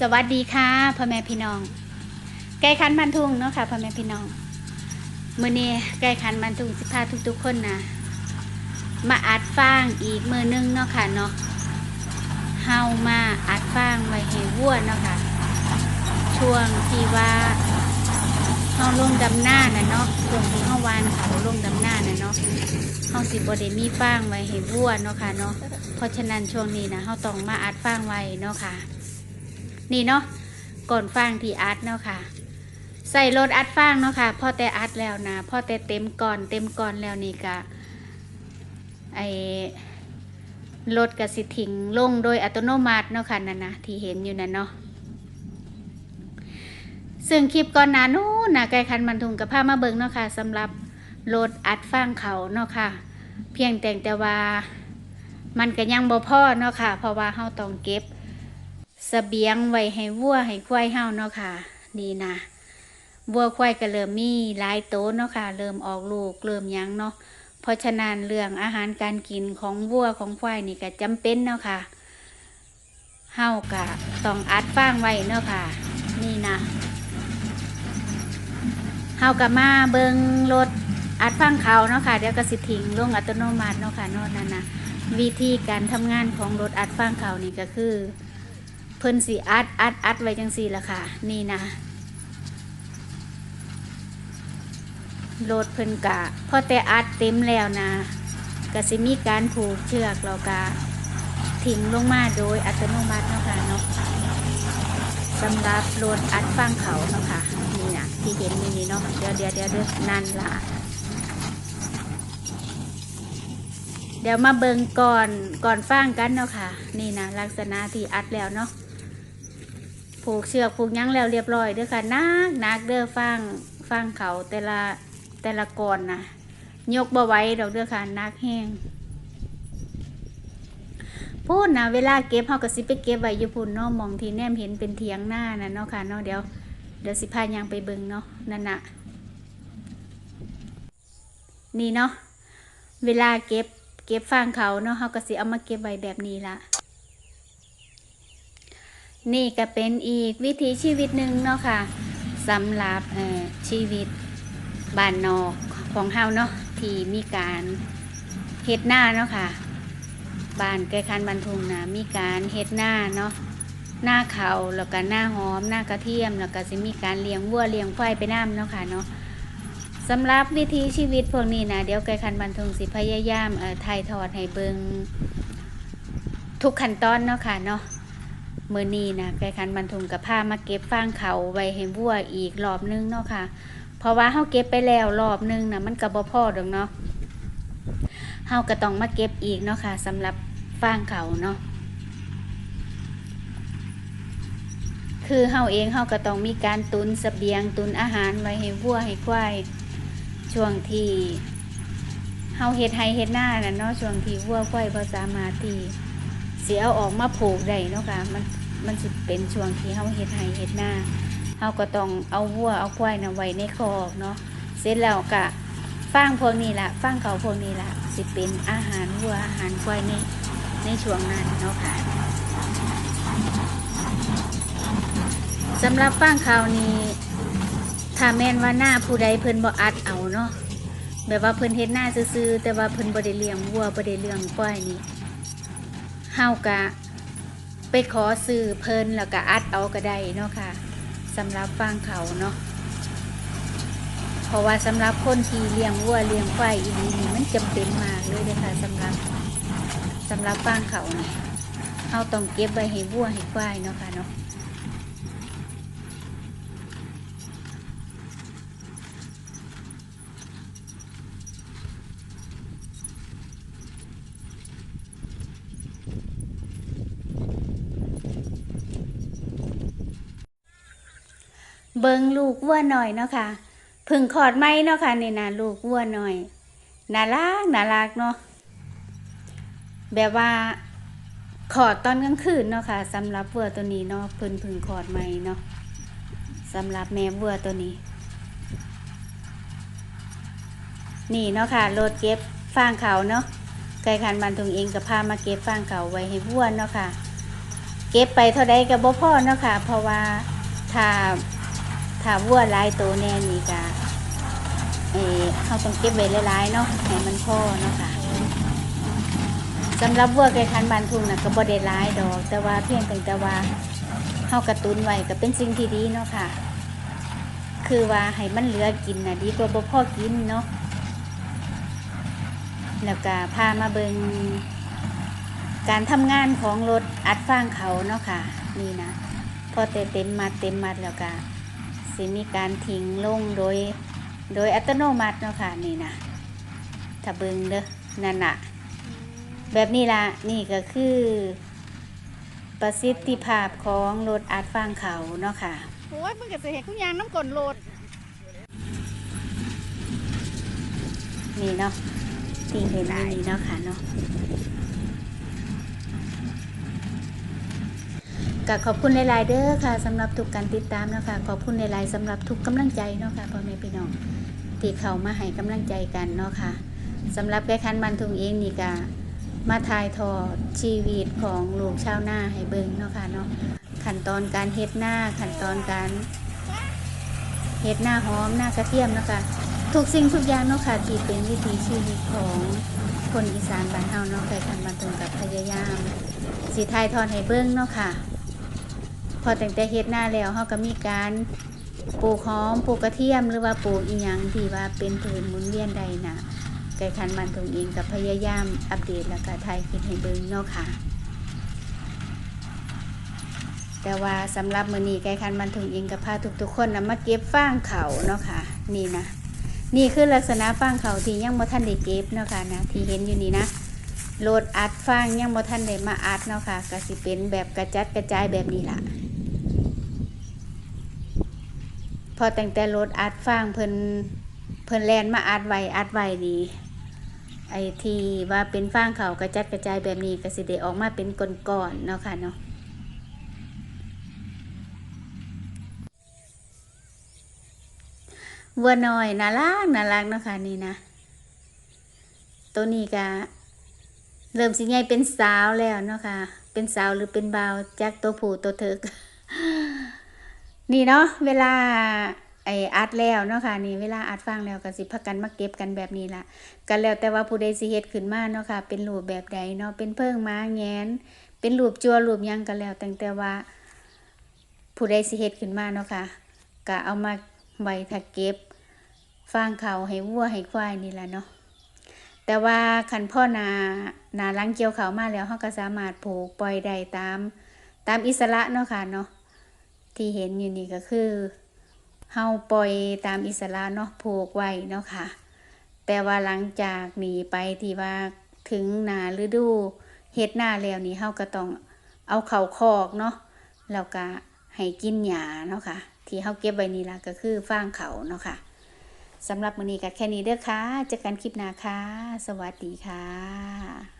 สวัสดีค่ะพ่อแม่พี่น้อง ไก่คันบันทุงเนาะค่ะพ่อแม่พี่น้องมือนี้ไก่คันบันทุงสิพาทุกๆคนนะมาอัดฟางอีกมือนึงเนาะค่ะเนาะเฮามาอัดฟางไว้ให้วัวเนาะค่ะช่วงที่ว่าเฮาลงดำหน้าน่ะเนาะช่วงที่เฮาวานเขาลงดำหน้าน่ะเนาะเฮาสิบ่ได้มีฟางไว้ให้วัวเนาะค่ะเนาะเพราะฉะนั้นช่วงนี้นะเฮาต้องมาอัดฟางไว้เนาะค่ะ นี่เนาะก่อนฟางที่อัดเนาะค่ะ ใส่รถอัดฟางเนาะค่ะพอแต่อัดแล้วนะพอแต่เต็มก่อนเต็มก่อนแล้วนี่กะไอรถกับสิถิงลงโดยอัตโนมัติเนาะค่ะนั่นนะที่เห็นอยู่นั่นเนาะซึ่งคลิปก่อนหน้านู้นนะไกลคันมันทุงกับผ้ามาเบิงเนาะค่ะสำหรับรถอัดฟางเขาเนาะค่ะ เพียงแต่แต่ว่ามันก็ยังบ่พอเนาะค่ะ เพราะว่าเฮาต้องเก็บ เสบียงไว้ให้วัวให้ควายเฮาเนาะค่ะนี่นะวัวควายก็เริ่มมีหลายโตเนาะค่ะ เริ่มออกลูกเริ่มยังเนาะเพราะฉะนั้นเรื่องอาหารการกินของวัวของควายนี่ก็จำเป็นเนาะค่ะเฮาก็ต้องอัดฟางไว้เนาะค่ะ นี่นะเฮาก็มาเบิงรถอัดฟางเขาเนาะค่ะเดี๋ยวก็สิทิ้งลงอัตโนมัติเนาะค่ะเนาะนั่นนะวิธีการทำงานของรถอัดฟางเขานี่ก็คือ พิ่นสีอัดอัดอัดไว้จังสี่ละค่ะ นี่นะโหลดเพิ่นกะพอแต่อัดเต็มแล้วนะก็สิมีการผูกเชือกแล้วก็ทิ้งลงมาโดยอัตโนมัติเนาะค่ะเนาะสำหรับโหลดอัดฟังเขาเนาะค่ะนี่นะที่เห็นอยู่นี่เนาะเดี๋ยวเดี๋ยวเดี๋ยวเดี๋ยวนั่นละเดี๋ยวมาเบิงก่อนก่อนฟังกันเนาะค่ะ นี่นะลักษณะที่อัดแล้วเนาะ ผูกเชือกผูกยั้งแล้วเรียบร้อยเด้อค่ะนักนักเด้อฟังฟังเขาแต่ละแต่ละก่อนนะยกบ่ไว้ดอกเด้อค่ะนักแห้งพูดนะเวลาเก็บเฮาก็สิไปเก็บไว้อยู่พุ่นเนาะมองทีแนมเห็นเป็นเถียงหน้าน่ะเนาะค่ะเนาะเดี๋ยวเดี๋ยวสิพายางไปเบิงเนาะนั่นน่ะนี่เนาะเวลาเก็บเก็บฟางเขาเนาะเขาก็สิเอามาเก็บไว้แบบนี้ละ นี่ก็เป็นอีกวิถีชีวิตหนึ่งเนาะค่ะสำหรับชีวิตบ้านนอกของเฮาเนาะที่มีการเฮ็ดหน้าเนาะค่ะบ้านใกล้คันบันทุงนะมีการเฮ็ดหน้าเนาะหน้าเขาแล้วก็หน้าหอมหน้ากระเทียมแล้วก็สิมีการเลี้ยงวัวเลี้ยงควายไปน้ำเนาะค่ะเนาะสำหรับวิถีชีวิตพวกนี้นะเดี๋ยวไกคันบันทงสิพยายามเอ่อถ่ายทอดให้เบิงทุกขั้นตอนเนาะค่ะเนาะ มือนี้นะไกคันบันเทงกับผ้ามาเก็บฟางเขาไว้ให้วัวอีกรอบนึงเนาะค่ะ เพราะว่าเฮาเก็บไปแล้วรอบนึงนะมันก็บ่พอดอกเนาะเฮาก็ต้องมาเก็บอีกเนาะค่ะสำหรับฟางเขาเนาะคือเฮาเองเฮาก็ต้องมีการตุนเสบียงตุนอาหารไว้ให้วัวให้ควายช่วงที่เฮาเฮ็ดไห้เฮ็ดหน้าน่ะเนาะช่วงที่วัวควายบ่สามารถที่ เสิเอาออกมาผูกได้เนาะค่ะมันมันสิเป็นช่วงที่เฮาเฮ็ดไห้เฮ็ดหน้าเฮาก็ต้องเอาวัวเอาควายนะไว้ในคอกเนาะเสร็จแล้วก็ฟางพวกนี้ละฟางเขาพวกนี้ละสิเป็นอาหารวัวอาหารควายในในช่วงนั้นเนาะค่ะสำหรับฟางเขานี้ถ้าแม่นว่าหน้าผู้ใดเพิ่นบ่อัดเอาเนาะแบบว่าเพิ่นเฮ็ดหน้าซื่อๆแต่ว่าเพิ่นบ่ได้เลี้ยงวัวบ่ได้เลี้ยงควายนี่ เฮากะไปขอซื้อเพิ่นแล้วก็อัดเอาก็ได้เนาะค่ะสำหรับฟางเขาเนาะเพราะว่าสำหรับคนที่เลี้ยงวัวเลี้ยงควายอีนีนี่มันจำเป็นมากเลยนะคะสำหรับสำหรับฟางเขาเนี่เอาต้องเก็บไว้ให้วัวให้ควายเนาะค่ะเนาะ เบิงลูกวัวหน่อยเนาะค่ะพึ่งขอดไหมเนาะค่ะนี่นะลูกวัวหน่อยน่ารักน่ารักเนาะแบบว่าขอดตอนกลางคืนเนาะค่ะสำหรับวัวตัวนี้เนาะเพิ่นเพึ่งขอดไหมเนาะสำหรับแม่วัวตัวนี้ นี่เนาะค่ะรถเก็บฟางเขาเนาะไก่คันบันทุงเองกับพามาเก็บฟางเขาไว้ให้วัวเนาะค่ะ เก็บไปเท่าใดก็บ่พ่อเนาะค่ะ เพราะว่าถ้า ถ้าวัวลายตัวแน่นี่ก็เออเฮาต้องเก็บไว้หลายๆเนาะให้มันพ่อเนาะค่ะสำหรับวัวไก่คันบานทุ่งน่ะก็บ่ได้หลายดอก แต่ว่าเพียงแต่แต่ว่าเฮากระตุนไว้ก็เป็นสิ่งที่ดีเนาะค่ะ คือว่าให้มันเหลือกินน่ะดีกว่าบ่พอกินเนาะแล้วก็พามาเบิงการทำงานของรถอัดฟางเขาเนาะค่ะ นี่นะพอเตเต็มมัดเต็มมัดแล้วก็ สิมีการทิ้งลงโดย โดยอัตโนมัติเนาะค่ะนี่นะถ้าเบิงเด้อนั่นน่ะแบบนี้ละนี่ก็คือ ประสิทธิภาพของรถอัดฟางเขาเนาะค่ะ โอ้ยมึงก็สิเห็นกูยางน้ำกลนโหลดนี่เนาะที่เห็นอยู่นี่เนาะค่ะเนาะ ก็ขอบคุณหลายๆเด้อค่ะสำหรับทุกการติดตามเนาะคะขอบคุณหลายๆสำหรับทุกกำลังใจเนาะค่ะพ่อแม่พี่น้องที่เขามาให้กำลังใจกันเนาะค่ะสำหรับแก่คันบันทุงเองนี่ก็มาถ่ายทอดชีวิตของลูกชาวนาให้เบิ่งเนาะค่ะเนาะขั้นตอนการเฮ็ดหน้าขั้นตอนการเฮ็ดหน้าหอมหน้ากระเทียมเนาะค่ะทุกสิ่งทุกอย่างเนาะค่ะที่เป็นวิถีชีวิตของคนอีสานบ้านเฮาเนาะใครทันบันทึงกับพยายามสีไทยทอนให้เบิ้งเนาะค่ะ พอแต่งแต่เฮ็ดหน้าแล้วเฮาก็มีการปลูกหอมปลูกกระเทียมหรือว่าปลูกอีหยังที่ว่าเป็นผืนหมุนเวียนใดนะไก่คันมันทงเองกับพยายามอัปเดตแล้วก็ไทยคิดให้เบิ้งเนาะค่ะ แต่ว่าสำหรับมื้อนี้ไก่คันบันทึงเองกับพาทุกๆคนนะมาเก็บฟางเขาเนาะค่ะ นี่นะนี่คือลักษณะฟางเขาที่ยังบ่ทันได้เก็บเนาะค่ะนะที่เห็นอยู่นี่นะโหลดอัดฟางยังบ่ทันได้มาอัดเนาะค่ะก็สิเป็นแบบกระจัดกระจายแบบนี้ล่ะ พ อแต่งแต่โหลดอัดฟางเพิ่นเพิ่นแลนมาอัดไว้อัดไว้นี่ไอ้ที่ว่าเป็นฟางเขากระจัดกระจายแบบนี้ก็สิได้ออกมาเป็นก้อนๆเนาะค่ะเนาะวัวน้อยน่ารักน่ารักเนาะค่ะนี่นะตัวนี้ก็เริ่มสิใหญ่เป็นสาวแล้วเนาะค่ะ เป็นสาวหรือเป็นบ่าวจากตัวผู้ตัวเถิก นี่เนาะเวลาไออัดแล้วเนาะค่ะนี่เวลาอัดฟังแล้วก็สิพักกันมาเก็บกันแบบนี้ละกันแล้วแต่ว่าผู้ใดสิเฮ็ดขึ้นมาเนาะค่ะ เป็นรูปแบบใดเนาะเป็นเพิ่งมาแงนเป็นรูปจัวรูปยังกันแล้วแต่แต่ว่า ผู้ใดสิเฮ็ดขึ้นมาเนาะค่ะก็เอามาไว้ถ้าเก็บฟางเขาให้วัวให้ควายนี่แหละเนาะแต่ว่าคันพ่อนานาล้างเกี่ยวเขามาแล้วเขาก็สามารถผูกปล่อยได้ตามตามอิสระเนาะค่ะเนาะ ที่เห็นอยู่นี่ก็คือเฮาปล่อยตามอิสระเนาะผูกไว้เนาะค่ะ แต่ว่าหลังจากหนีไปที่ว่าถึงหนาฤดูเฮ็ดหน้าแล้วนี่เฮาก็ต้องเอาเข่าคอกเนาะแล้วก็ให้กินหญ้าเนาะค่ะ ที่เฮาเก็บไว้นี่ล่ะก็คือฟางเขาเนาะค่ะสำหรับมื้อนี้ก็แค่นี้เด้อค่ะเจอกันคลิปหน้าค่ะ สวัสดีค่ะ